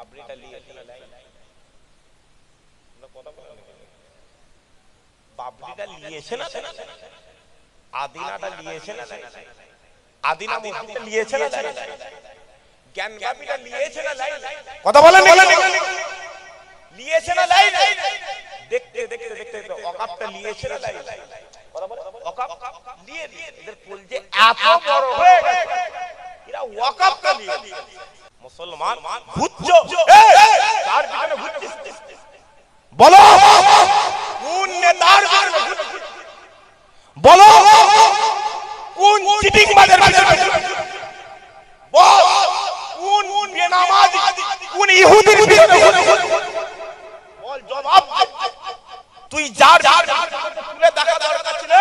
বাবরিটা নিয়েছে না নাই? কথা বলেন বাবরিটা নিয়েছে না আদিনাটা নিয়েছে না আদিনা মসজিদটা নিয়েছে না নাই? নিয়েছে না কথা বলেন নিয়েছে না নাই? দেখতে দেখতে দেখতে অকাপটা নিয়েছে না নাই? অকাপ নিয়ে নিয়ে এদের কুল এত বড় হয়ে গেছে। এরা ওয়াকাপটা নিয়ে মুসলমান ঘুরছো এই, পিছনে ঘুরছিস বলো। কোন নেতার পিছনে বলো। কোন চিটিং বাজের পিছনে বল। কোন বেনামাজি? কোন ইহুদির পিছনে বল জবাব তুই যার যার তুলে দেখা দরকার ছিল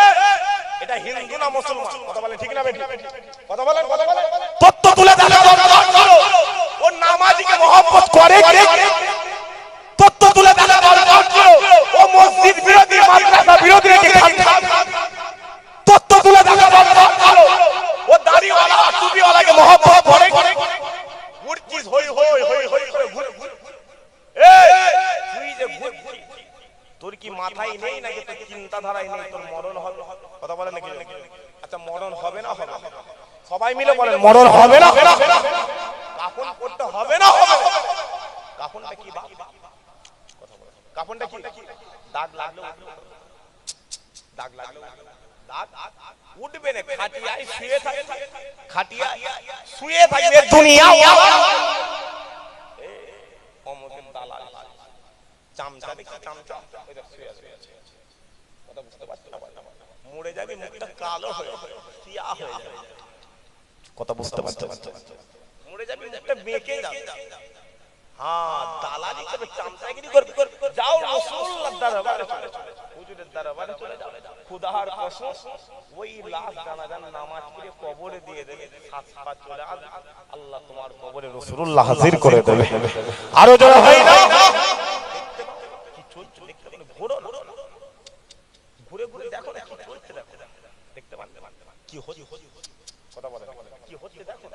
এটা হিন্দু না মুসলমান? কথা বলেন ঠিক না কথা বলেন কথা বলেন তত্ত্ব তুলে দেখা দরকার ছিল ও নামাজিকে করে কে তুলে ও মসজিদ বিরোধী, মাদ্রাসা বিরোধী তত্ত্ব তুলে ও দাড়িওয়ালা টুপিওয়ালাকে মহব্বত করে ঘুরছিস হই হই হই হই করে ঘুর ঘুর। এই, তুই যে ঘুরছিস তোর কি মাথায় নেই নাকি? তোর চিন্তাধারায় নেই? তোর মরণ হবে? কথা বলে নাকি? আচ্ছা মরণ হবে না হবে? সবাই মিলে বলেন, মরণ হবে না কাফন করতে হবে না হবে? কাফনটা কি বাপ। কাফনটা কি? দাগ লাগল? দাগ লাগল। দাগ? উঠবে না, খাটিয়ায় শুয়ে খাটিয়ায় শুয়ে থাকবে দুনিয়া অমুকের দালাল। দেখি, চামচা। ওইটা শুয়ে আছে কথা বুঝতে পারছ? না মরে যাবে, মুখটা কালো হয়ে সিয়া হয়ে যাবে। কথা বুঝতে পারছ? মরে যাবে, মুখটা বেঁকে যাবে। হ্যাঁ দালালি চামচাগিরি করবে। যাও রাসূলুল্লাহর দরবারে চলে যাও। হুজুরের দরবারে চলে যাও। খুদার কসম ওই লাশ জানাজান নামাজ পড়ে কবরে দিয়ে দেবে সাত পা চলে আসবে। আল্লাহ তোমার কবরে রাসূলুল্লাহ হাজির করে দেবে। আরও জোরে হয় না? কি চলছে? দেখতে ঘোরো ঘুরে ঘুরে দেখো না কি চলছে? দেখো দেখতে পান? কি হচ্ছে? কথা বলে কি হচ্ছে? দেখো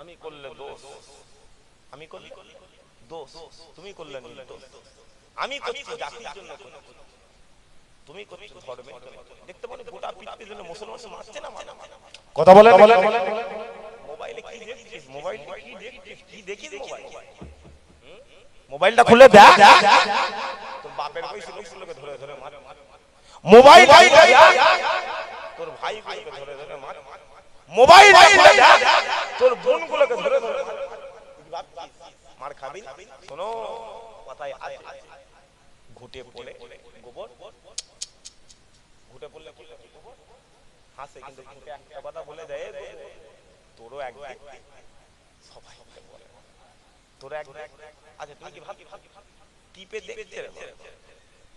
আমি করলে দোষ। আমি করলে? দোষ। তুমি করলে আমি করছি জাতির জন্য তুমি করছ ধর্মের জন্য। দেখতে পারো গোটা পৃথিবীর জন্য মুসলমান মারছে না কথা বলে মোবাইলে কি দেখছিস? মোবাইলে কি দেখছিস? কি দেখিস মোবাইল মোবাইলটা খুলে দেখ। তোর বাপের লোকগুলোকে ধরে ধরে মার। মোবাইল তোর ভাই ধরে ধরে মার। মোবাইল তোর বোন গুলোকে ধরে ধরে মার। খাবি শোনো একদিন তোর এক আচ্ছা তুমি ভাবি, টিপে বাবা।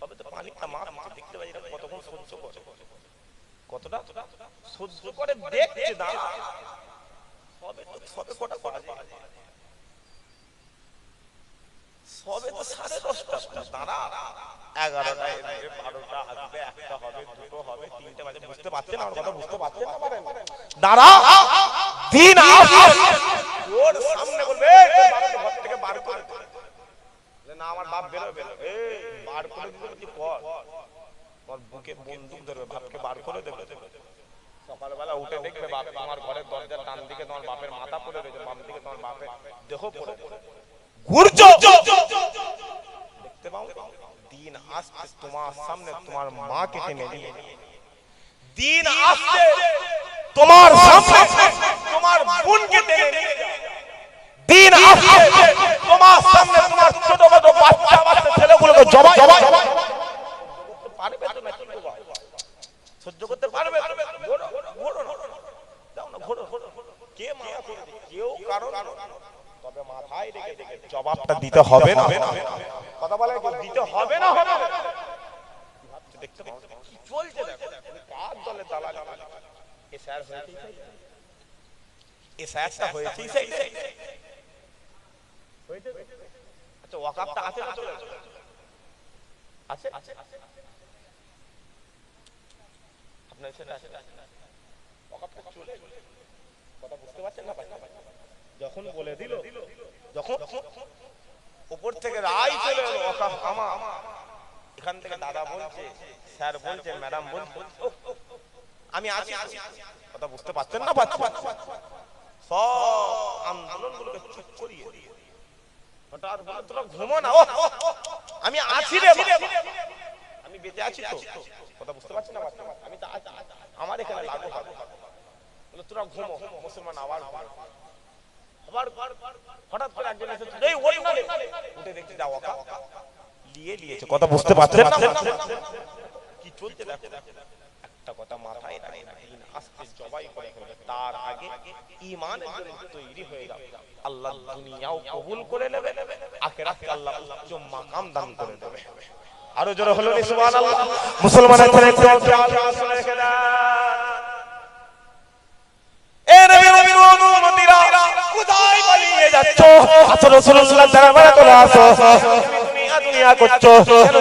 তবে তো পানিটা মাপ দেখতে পাই কতক্ষণ সহ্য করে। কতটা? সহ্য করে দেখছে না সবে তো সবে কটা করা যায় সবে তো সাড়ে দশটা দাঁড়া এগারোটা এসবে বারোটা আসবে একটা হবে দুটো হবে তিনটে বাজে বুঝতে পারছেন আমার কথা? বুঝতে পারছেন? না পারেন? দাঁড়া! দিন আসবে। ওর সামনে বলবে "এই, তোর বাবাকে ঘর থেকে বার করে না আমার বাপ বেরো বেরো এই বার করে দিলে কি কর তোর বুকে বন্দুক ধরবে বাপকে বার করে দেবে। সকালবেলা উঠে দেখবে বাপ তোমার ঘরের দরজার ডান দিকে তোমার বাপের মাথা পড়ে রয়েছে বাম দিকে তোমার বাপের দেহ পড়ে ঘুরছো দেখতে পাও? দিন আসছে তোমার সামনে তোমার মাকে টেনে নিয়ে। দিন আসছে তোমার সামনে তোমার বোনকে টেনে নিয়ে। দিন আসছে তোমার সামনে তোমার ছোট ছোট বাচ্চা বাচ্চা ছেলেগুলোকে জবাই জবাই। পারবে তো নাকি বাবা? সহ্য করতে পারবে? ঘোরো, ঘোরো না। যাও না, ঘোরো, ঘোরো। কে মানা করবে? কেউ কারও না। তবে মাথায় রেখে জবাবটা দিতে হবে না কথা বলে কেউ দিতে হবে না হবে না। কি ভাবছ দেখতে পাচ্ছ? কি চলছে দেখো তুমি কার দলে দালাল এ স্যার হয়েছেই সেই। এ স্যারটা হয়েছেই সেই হয়েছে? আচ্ছা ওয়াকাপটা আছে না চলে আছে আছে আপনার সেটা আছে চলে কথা বুঝতে পারছেন না? যখন বলে দিল যখন উপর থেকে রায় চলে এলো আমা এখান থেকে দাদা বলছে স্যার বলছে ম্যাডাম বলছে আমি আছি কথা বুঝতে পারছেন না পাচ্ছেন সব আন্দোলনগুলোকে চুপ করিয়ে হঠাৎ বলে তোরা ঘুমো না ও আমি আছি রে আমি বেঁচে আছি তো। কথা বুঝতে পারছি না আমি তো আমার এখানে লাগু হবে বলে তোরা ঘুমো মুসলমান আবার আবার হঠাৎ করে একজন এসে এই ওই উঠে দেখছি যাও ওকা লিয়ে। কথা বুঝতে পারছেন না? কি চলছে দেখো। একটা কথা মাথায় রাখে না দিন আস্তে জবাই করে ফেলবে। তার আগে ঈমান তৈরি হয়ে যাবে। আল্লাহ দুনিয়াও কবুল করে নেবে আখিরাতে আল্লাহ উচ্চ মাকাম দান করে দেবে। আরও জোরে হলো নি, সুবহানাল্লাহ। মুসলমানের ছেলে একটু আসলে রেখে এ নবী নবী অনুমতিরা, কোথায় পালিয়ে যাচ্ছ? আসো রাসূলুল্লাহ দরবারে চলে আসো। দুনিয়া করছ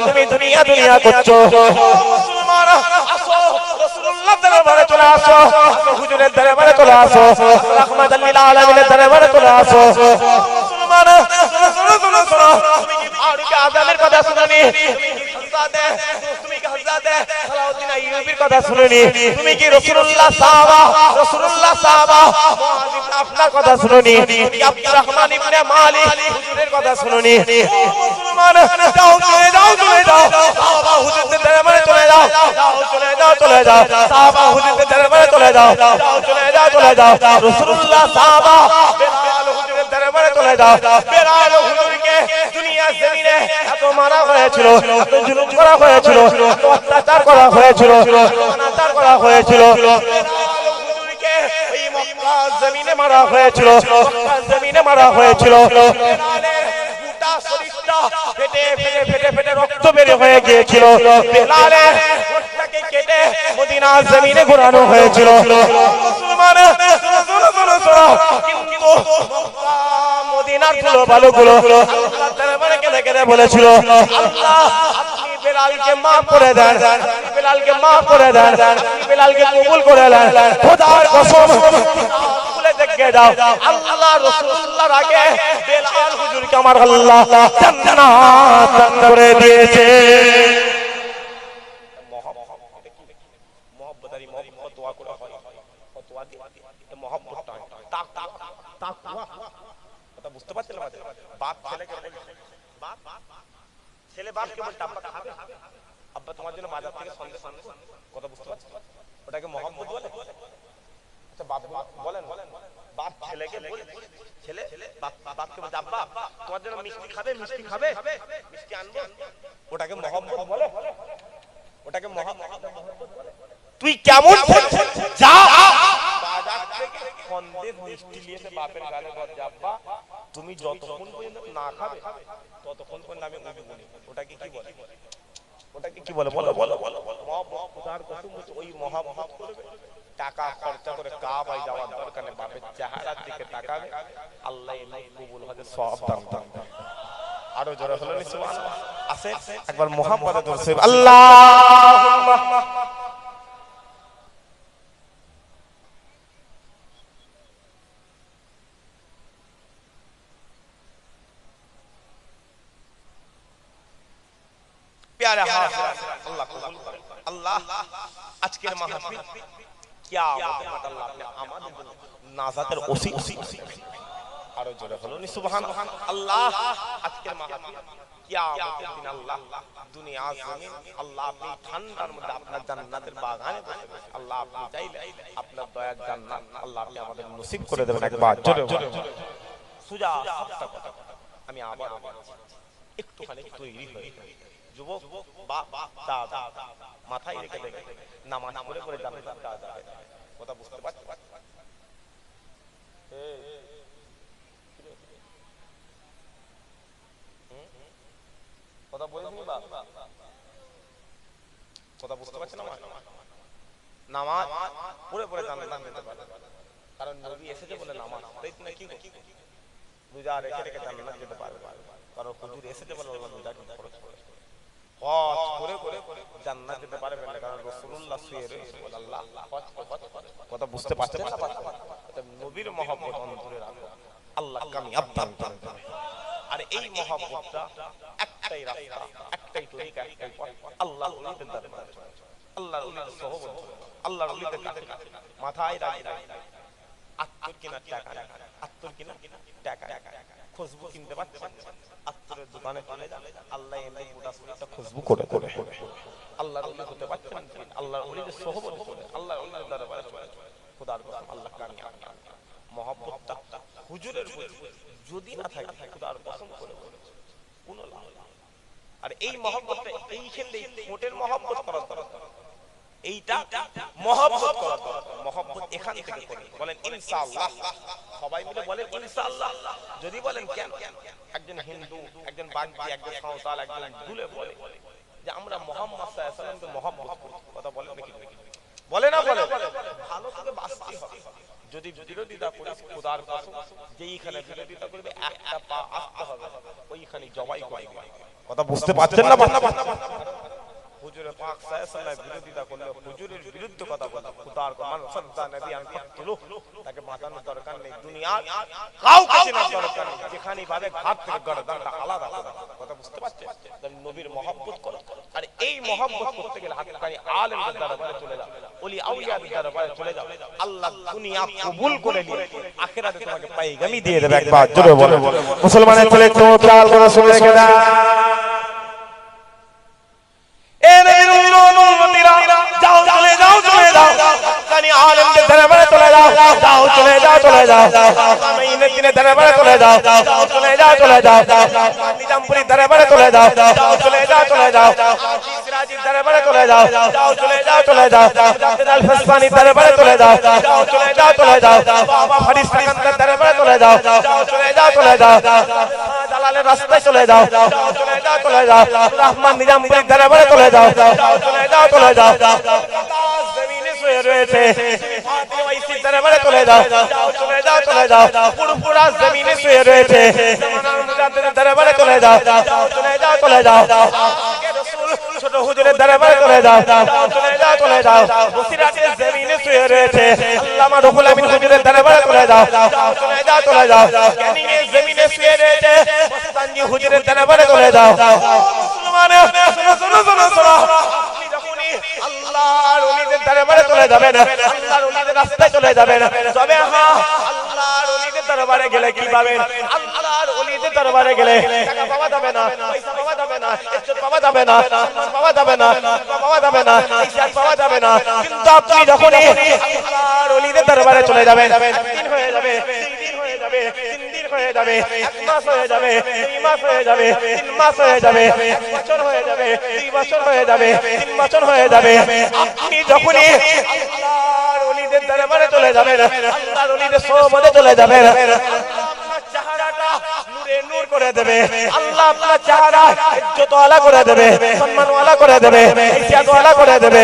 তুমি দুনিয়া দুনিয়া করছ? মুসলমান আসো। দরবারে চলে আসো হুজুরের দরবারে চলে আসো রাহমাতাল লিল আলামিনের দরবারে চলে আসো মুসলমান শোনো শোনো শোনো তুমি কি ফারুক কথা শুনোনি তুমি তুমি কি হযরতে সালাউদ্দিন আইয়ুবীর কথা শুনোনি? তুমি কি রাসূলুল্লাহ সাহাবা রাসূলুল্লাহ সাহাবা মুআজ আপনার কথা শুনোনি? তুমি আব্দুর রহমান ইবনে মালিক হুজুরের কথা শুনোনি? ও মুসলমান, যাও, চলে যাও চলে যাও। সাহাবা হুজুরদের দরবারে চলে যাও। চলে যাও চলে যাও। সাহাবা হুজুরদের দরবারে চলে যাও চলে যাও চলে যাও। রাসূলুল্লাহ সাহাবা হুজুরকে দুনিয়া জমিনে হয়েছিল করা হয়েছিল, অত্যাচার করা হয়েছিল, অনাচার করা হয়েছিল। জমিনে মারা হয়েছিল জমিনে মারা হয়েছিল। হয়ে হয়েছিল। মুসলমান মদিনারগুলো ভালো গুলো বলেছিল আল্লাহ আপনি বেলালকে করে দেন বেলালকে মাফ করে করে দেন খোদার কসম দেখে দাও আল্লাহ রাসূলুল্লাহর আগে বেলাল আমার আল্লাহ হয় পারছেন বাপ ছেলেকে বলছে বাপ, ছেলে খাবে আব্বা তোমার জন্য থেকে সন্দেশ কথা বুঝতে পারছেন ওটাকে মহব্বত বলে। আচ্ছা বাপ বলেন। বাপ ছেলেকে ছেলে, বাপ বাপকে বলছে আব্বা, তোমার জন্য মিষ্টি খাবে মিষ্টি খাবে। মিষ্টি আনব। ওটাকে বলে। ওটাকে তুই কেমন যা! বাজার থেকে সন্দেশ মিষ্টি নিয়ে বাপের গালে আব্বা। তুমি যতক্ষণ পর্যন্ত না খাবে ততক্ষণ পর্যন্ত আমি উঠবো না। ওটাকে কি বলে? ওটাকে কি বলে বলো? বলো বলো খোদার কসম ওই মহব্বত করবে। টাকা খরচা করে কাবায় যাওয়ার দরকার নেই বাপের চেহারার দিকে তাকাবে। আল্লাহ কবুল সব দান দান দান। আরও জোরে হলো সুবহানাল্লাহ। আছে একবার মোহাম্মদ আল্লাহ প্যারা হাজির আল্লাহ কবুল করে আল্লাহ আজকের মাহফিল কিয়ামতের মাঠে আল্লাহ আপনি আমাদের জন্য নাজাতের ওসি। আরও জোরে হলো নি সুবহানাল্লাহ। আল্লাহ, আজকের মাহফিল কিয়ামতের দিন আল্লাহ দুনিয়া, জমিন, আল্লাহ আপনি ঠান্ডার মধ্যে আপনার জান্নাতের বাগানে আল্লাহ আপনি চাইলে আপনার দয়ার জান্নাত আল্লাহ আপনি আমাদের নসিব করে দেবেন একবার, জোরে বলে সুজা, সবটা কথা। আমি আবার একটুখানি তৈরি হয়ে যুবক মাথায় রেখে পড়ে যাবে কথা বুঝতে পারছি? কথা বা? কথা বুঝতে নামাজ পারে। কারণ নবী এসেছে বলে নামাজ তাই তুমি কি রোজা রেখে রেখে যেতে পারবে। কারণ হুজুর এসেছে বলে খরচ করে হজ করে করে জান্নাত যেতে পারবে না কারণ রাসূলুল্লাহ শুয়ে রয়েছে বলে আল্লাহ হজ হজ কথা বুঝতে পারছেন? না নবীর মহব্বত অন্তরে রাখো আল্লাহ কামিয়াব দান করেন আর এই মহব্বতটা একটাই রাস্তা, একটাই তরিকা, একটাই পথ। আল্লাহ ওলিদের দরবারে আল্লাহর ওলিদের সহবত। আল্লাহর ওলিদের কাছে। মাথায় রাখি আত্মর কিনা টাকা আত্মর কিনা টাকা খুশবু কিনতে পারছেন? আত্মরের দোকানে চলে যান। আল্লাহ এনে গোটা শরীরটা খুশবু করে করে আল্লাহর ওলি হতে পারছেন আল্লাহর ওলিদের সহবত করে আল্লাহর ওলিদের দরবারে চলে খোদার কসম আল্লাহ কামিয়াব মহব্বতটা হুজুরের প্রতি থাকে করে লাভ আর এই মহব্বতটা এই মহব্বত করা দরকার এইটা মহব্বত করা দরকার মহব্বত এখান থেকে বলেন ইনশাআল্লাহ সবাই মিলে বলেন ইনশাআল্লাহ যদি বলেন কেন একজন হিন্দু একজন বাগদি একজন সাঁওতাল একজন ভুলে বলে যে আমরা মোহাম্মদ সাল্লাল্লাহু আলাইহি ওয়াসাল্লামকে মহব্বত করি কথা বলেন নাকি বলে না বলে ভালো করে বাঁচতে হবে যদি বিরোধিতা করিস, খোদার কসম, যেইখানে বিরোধিতা করবে, একটা পা আসতে হবে, ওইখানে জবাই করে কথা বুঝতে পারছেন না হুজুরে পাক সাল্লাল্লাহু বিরোধিতা করলে হুজুরের বিরুদ্ধে কথা বলে খোদার মান সদ্দা নবী আন ফাকতুলু তাকে মাতানোর দরকার নেই দুনিয়া। কাউকে চেনার দরকার নেই। যেখানে ভাবে ঘাট থেকে গর্দানটা আলাদা কথা বুঝতে পারছেন নবীর মহব্বত করো। আর এই মহব্বত করতে গেলে হাক্কানি আলেমদের দরবারে চলে যাও। ওলি আউলিয়াদের দরবারে চলে যাও। আল্লাহ দুনিয়া কবুল করে নিয়ে আখিরাতে তোমাকে পাইগামি দিয়ে দেবে একবার। জোরে বলো। মুসলমানের ছেলে একটু খেয়াল করে শুনে রেখে যাও চলে যাও চলে যাও আমিনের দিনের দরবারে চলে যাও চলে যাও চলে যাও নিজামপুরি দরবারে চলে যাও চলে যাও চলে যাও সিরাজির দরবারে চলে যাও চলে যাও চলে যাও আব্দুল ফসবানি দরবারে চলে যাও চলে যাও চলে যাও বাবা ফরিদ সিকান্দার দরবারে চলে যাও চলে যাও চলে যাও দালালের রাস্তায় চলে যাও চলে যাও চলে যাও রহমান নিজামপুরি দরবারে চলে যাও চলে যাও চলে যাও রয়েছে ওয়াইসির দরবারে চলে যাও চলে যাও চলে যাও পুরপুরা জমিনে শুয়ে রয়েছে মুজাদ্দিদের দরবারে চলে যাও চলে যাও চলে যাও ছোট হুজুরের দরবারে চলে যাও চলে যাও চলে যাও বসিরাটের জমিনে শুয়ে রয়েছে আল্লামা রুহুল আমিন হুজুরের দরবারে চলে যাও যাও চলে যাও চলে যাও ক্যানিংয়ের জমিনে শুয়ে রয়েছে মস্তানজি হুজুরের দরবারে চলে যাও মুসলমান শোনো শোনো শোনো শোনো যাবেন। দরবারে গেলে কি পাবেন? পাওয়া যাবে না পাওয়া যাবে না পাওয়া যাবে না, সম্মান পাওয়া যখনই আল্লাহর ওলিদের দরবারে চলে যাবেন দিন হয়ে যাবে তিন দিন হয়ে যাবে তিন দিন হয়ে যাবে, এক মাস হয়ে যাবে দুই মাস হয়ে যাবে, তিন মাস হয়ে যাবে, এক বছর হয়ে যাবে দুই বছর হয়ে যাবে, তিন বছর হয়ে যাবে। আপনি যখনই আল্লাহর দরবারে চলে যাবেন, আল্লাহর ওলিদের সোহবতে চলে যাবেন করে দেবে, আল্লাহ আপনার চেহারা ইজ্জতওয়ালা করে দেবে, সম্মানওয়ালা করে দেবে, ইজ্জতওয়ালা করে দেবে।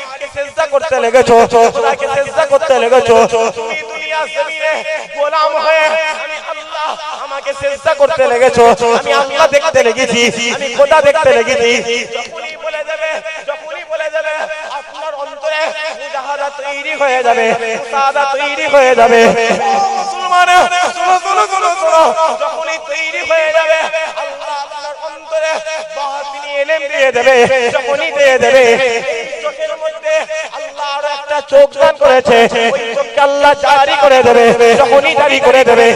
সিজদা করতে লেগেছো। খোদাকে সিজদা করতে লেগেছো। তুমি দুনিয়া জমিনে গোলাম হয়ে আমি আল্লাহ আমাকে সিজদা করতে লেগেছো। আমি আল্লাহ দেখতে লেগেছি। আমি খোদা দেখতে লেগেছি। যখনই বলে দেবে যখনই বলে দেবে আপনার অন্তরে মুজাহাদা তৈরি হয়ে যাবে মুসাদা তৈরি হয়ে যাবে। মুসলমান শুনো শুনো শুনো শুনো। যখনই তৈরি হয়ে যাবে আল্লাহ আপনার অন্তরে বাতিনি ইলম দিয়ে দেবে। যখনই দিয়ে দেবে চোখ দান করেছে, ওই চোখকে আল্লাহ জারি করে দেবে, যখনই জারি করে দেবে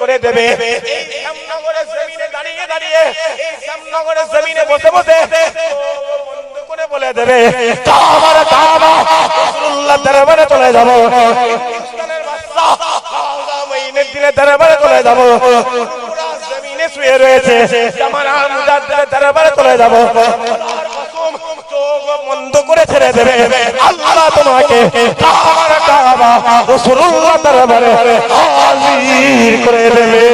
করে দেবে। বলে দেবে কাবার কাবা রাসূলুল্লাহ দরবারে চলে যাব। জমিনে শুয়ে রয়েছে। দরবারে চলে যাব। বন্ধ করে ছেড়ে দেবে। আল্লাহ তোমাকে রসুল্লাহ করে দেবে।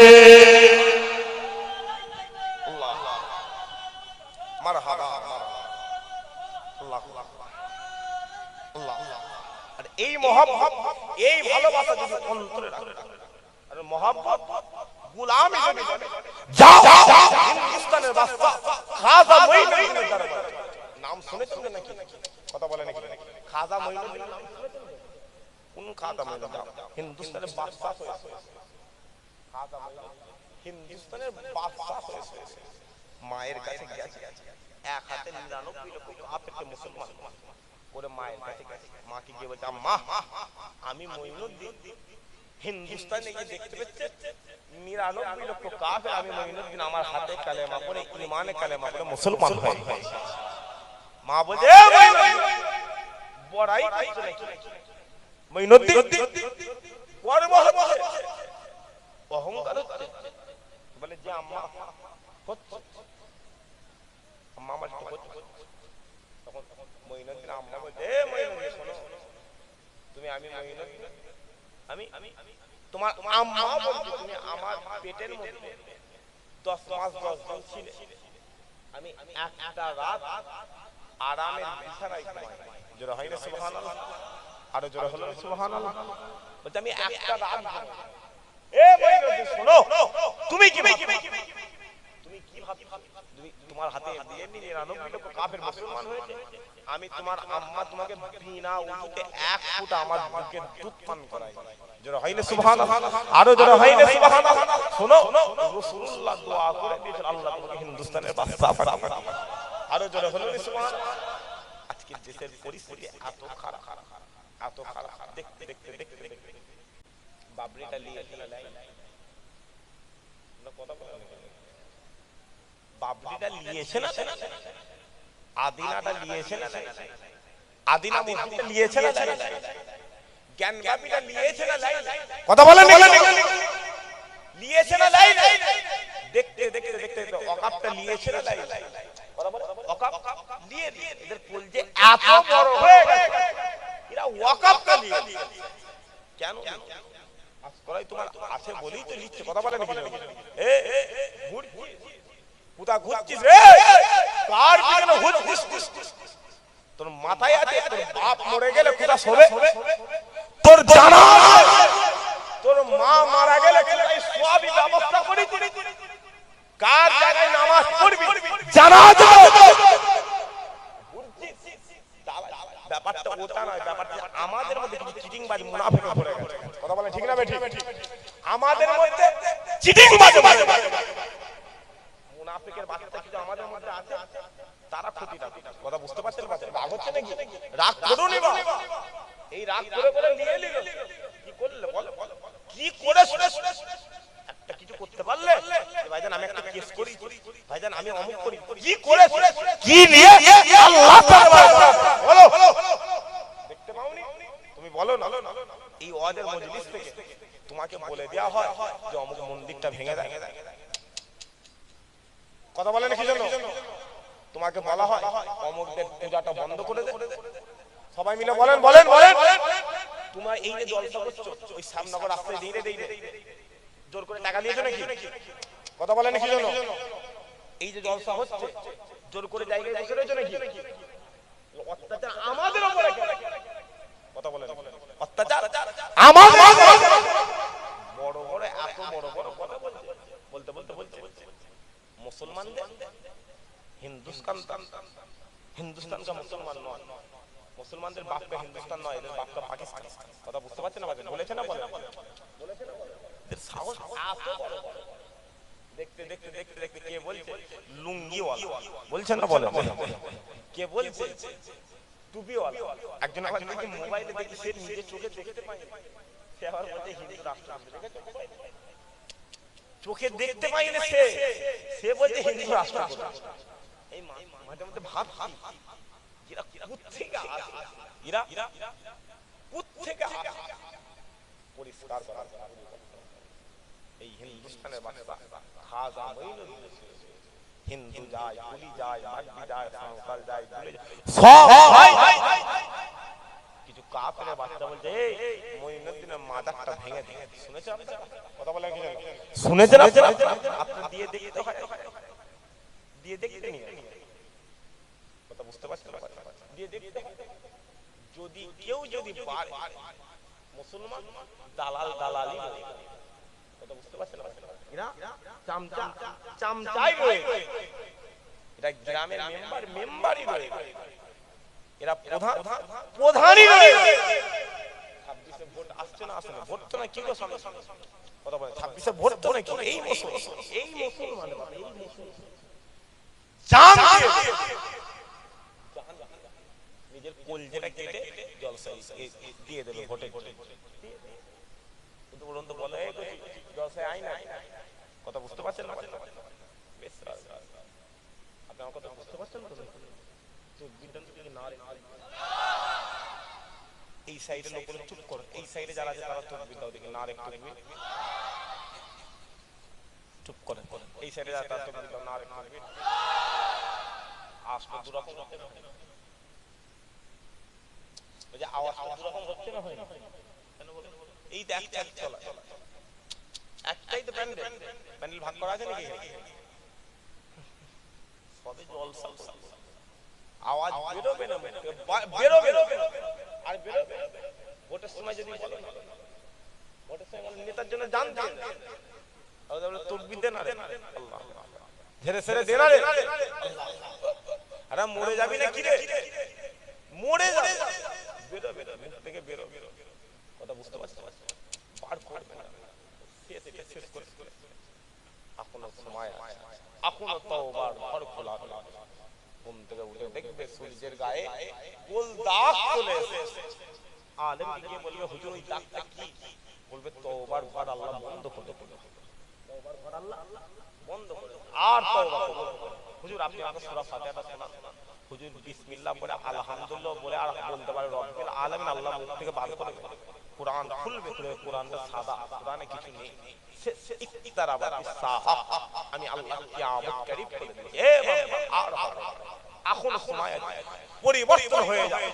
এই হিন্দুস্তানের বাদশা খাজা মঈনুদ্দিনের নাম শুনে শুনেছেন নাকি? কথা বলে নাকি? খাজা নাম কোন খাজা মঈনুদ্দিন হিন্দুস্তানের বাদশা হয়েছে। খাজা হিন্দুস্তানের বাদশা হয়েছে। মায়ের কাছে গেছে। এক হাতে নিরানব্বই লক্ষ আপেতে মুসলমান। করে মায়ের কাছে গেছে। মাকে গিয়ে বলছে মা আমি মঈনুদ্দিন। হিন্দুস্তানে গিয়ে দেখতে পাচ্ছে, নিরানব্বই লক্ষ কাফের আমি মঈনুদ্দিন আমার হাতে কালেমা পড়ে ইমানে কালেমা পড়ে মুসলমান হয়ে। মা বলছে "এ মঈনুদ্দিন, বড়াই করছ গর্ব হচ্ছে অহংকার হচ্ছে। বলে যে আম্মা হচ্ছে। আম্মা আমার হচ্ছে। তখন মঈনুদ্দিন আম্মা এ শোনো। তুমি আমি আমি আমি তোমার আম্মা বলছে তুমি আমার পেটের মধ্যে দশ মাস দশ দিন ছিলে। আমি একটা রাত আরামের বিছানায় ঘুমাই জোরে হয় না সুবহানাল্লাহ? আরও জোরে হলো সুবহানাল্লাহ? বলছে, আমি একটা রাত এ শোনো, তুমি কি? তুমি কি ভাবছ? তুমি তোমার হাতে লক্ষ কাফের মুসলমান হয়েছে? আমি তোমার আম্মা তোমাকে বিনা উজুতে এক ফুট আমার বুকে দুধ পান করাই। জোরে হয় না সুবহানাল্লাহ? আরও জোরে হয় না সুবহানাল্লাহ? শোনো রাসূলুল্লাহ দোয়া করে দিয়েছেন, আল্লাহ তোমাকে হিন্দুস্তানের বাদশা আরও জোরে হলো না আজকে দেশের পরিস্থিতি এত খারাপ এত খারাপ। দেখতে দেখতে দেখতে দেখতে। বাবরিটা নিয়ে কথা বলেন বাবরিটা নিয়েছে না? আদিনাটা নিয়েছে না আদিনা মসজিদটা নিয়েছে না নাই? জ্ঞানবাপীটা নিয়েছে না কথা বলেন নিয়েছে না। লাই দেখতে দেখতে দেখতে দেখতে অকাপটা নিয়েছে না লাই কথা বলে? অকাপ নিয়ে নিয়ে। এদের কুল এত বড় হয়ে গেছে। এরা ওয়াকাপটা নিয়ে। কেন? আজ তোমার আছে বলেই তো নিচ্ছে কথা বলে নাকি এ এ কোথা ঘুরছিস রে? কার পিছনে ঘুরছিস? তোর মাথায় আছে তোর বাপ মরে গেলে কোথা শোবে? তোর জানা তোর মা মারা গেলে কোথায় সবই ব্যবস্থা করি কার জায়গায় নামাজ পড়বি? জানা ব্যাপারটা ওটা নয় ব্যাপারটা আমাদের মধ্যে কিছু চিটিং মুনাফিক পড়ে গেছে। কথা বলে ঠিক না বে আমাদের মধ্যে চিটিং মুনাফিকের বাচ্চা কিছু আমাদের মধ্যে আছে তারা ক্ষতিটা কথা বুঝতে পারছেন রাগ হচ্ছে নাকি? রাগ করুন এই রাগ করে করে নিয়ে নিল কি করলে বল? কি করে একটা কিছু করতে পারলে ভাইজান আমি একটা কেস করি। ভাইজান আমি অমুক করি। কি করে কি নিয়ে? আল্লাহ দরবারে বলো। দেখতে পাওনি? তুমি বলো না। এই ওয়াজের মজলিস থেকে তোমাকে বলে দেওয়া হয় যে অমুক মন্দিরটা ভেঙে দেয়। কথা বলে না কি জন্য? তোমাকে বলা হয় অমুকদের পূজাটা বন্ধ করে দে। সবাই মিলে বলেন বলেন বলেন। তোমার এই যে জলসা করছ ওই শ্যামনগর রাস্তায় দিয়ে দেই জোর করে টাকা দিয়েছ নাকি? কথা বলেন কি জন্য এই যে জলসা হচ্ছে জোর করে জায়গায় বসে রয়েছো নাকি? অত্যাচার আমাদের উপরে কথা বলেন। অত্যাচার আমার বড় বড় এত বড় বড় কথা বলছে। বলতে বলতে বলছে মুসলমানদের? হিন্দুস্তান হিন্দুস্তান কা মুসলমান নয়। মুসলমানদের বাপটা হিন্দুস্তান নয় এদের বাপটা পাকিস্তান। কথা বুঝতে পারছেন না বলেছে না বলে এদের সাহস এত বড় বড়। দেখতে দেখতে দেখতে দেখতে কে বলছে? লুঙ্গিওয়ালা। বলছেন না বলে? কে বলছে? টুপিওয়ালা। একজন মোবাইলে দেখি সে নিজে চোখে দেখতে পায় সে আবার বলছে হিন্দু রাষ্ট্র চোখে দেখতে পাই না সে। সে। বলছে হিন্দু রাষ্ট্র এই মাঝে মধ্যে ভাব এরা কোত্থেকে? এরা কোত্থেকে? পরিষ্কার করার এই হিন্দুস্তানের বাচ্চা খাজা মঈনুদ্দিন হিন্দু যায় কুলি যায় মাগবি যায় সাঁওতাল যায় দুলে সব কিছু কাফেরের বাচ্চা বলছে এই মঈনুদ্দিনের মাজারটা ভেঙে দিয়ে শুনেছো কথা বলে কি শুনেছেন আপনি দিয়ে দেখতে হয়। দিয়ে দেখতে নিয়ে কথা বুঝতে পারছেন দিয়ে দেখতে যদি কেউ যদি পারে মুসলমান দালাল দালালি। কথা বুঝতে পারছেন এরা চামচা চামচাই রয়েছে এরা গ্রামের মেম্বার মেম্বারই রয়েছে এরা প্রধান প্রধানই রয়েছে ছাব্বিশে ভোট আসছে না আসছে না ভোট তো না কি গো সামনে কথা বলে ছাব্বিশে ভোট তো নাকি এই মুসলমান এই মুসলমান এই মুসলমান জান দিয়ে জান নিজের কলজেটা কেটে জলসা দিয়ে দেবে ভোটে কিন্তু বলুন তো বলে, এই জলসায় আই না কথা বুঝতে পারছেন না? বুঝতে পারছেন এই সাইডের লোক চুপ করো। এই সাইডে যারা আছে, তারা তকবির না রে, তকবির। চুপ করেন এই সাইডে যারা, তারা তকবির দাও। না রে, তকবির। আসলে দুরকম ওই যে আওয়াজটা দুরকম হচ্ছে না হয়? এই দেখ দেখ চলা একটাই তো প্যান্ডেল। প্যান্ডেল ভাগ করা আছে নাকি? সবে করছে। আওয়াজ বেরোবে না বেরোবে আর বেরোবে ভোটের সময় যদি বলে ভোটের সময় নেতার জন্য জান দিন তাহলে তকবির দে না রে। আল্লাহ ঝেড়ে সেরে দে না রে। আরে মরে যাবি না কি রে? মরে যাবে। বেরো বেরো থেকে বেরো কথা বুঝতে পারছ করবে না। এখনও সময় এখনও তওবার ঘর খোলা ঘুম থেকে উঠে দেখবে সূর্যের গায়ে গোল দাগ চলে এসেছে। আলেম গিয়ে বলবে, হুজুর, ওই দাগটা কি? বলবে, তওবার ঘর আল্লাহ বন্ধ করে তওবার ঘর আল্লাহ বন্ধ করে আর তওবা কবুল হুজুর, আপনি আমাকে সূরা ফাতিহাটা শোনান। হুজুর, বিসমিল্লাহ বলে আলহামদুলিল্লাহ বলে আর বলতে পারে, রব্বিল আলামিন আল্লাহ মুখ থেকে বার করে কোরআন খুলবে খুলে কোরআনটা সাদা কোরআনে কিছু নেই সে- সে ইকতারাবাতিস সাআ। আমি আল্লাহ কিয়ামত করিব করে দিই এ বাবা, আর হবে না। এখন সময় আছে পরিবর্তন হয়ে যায়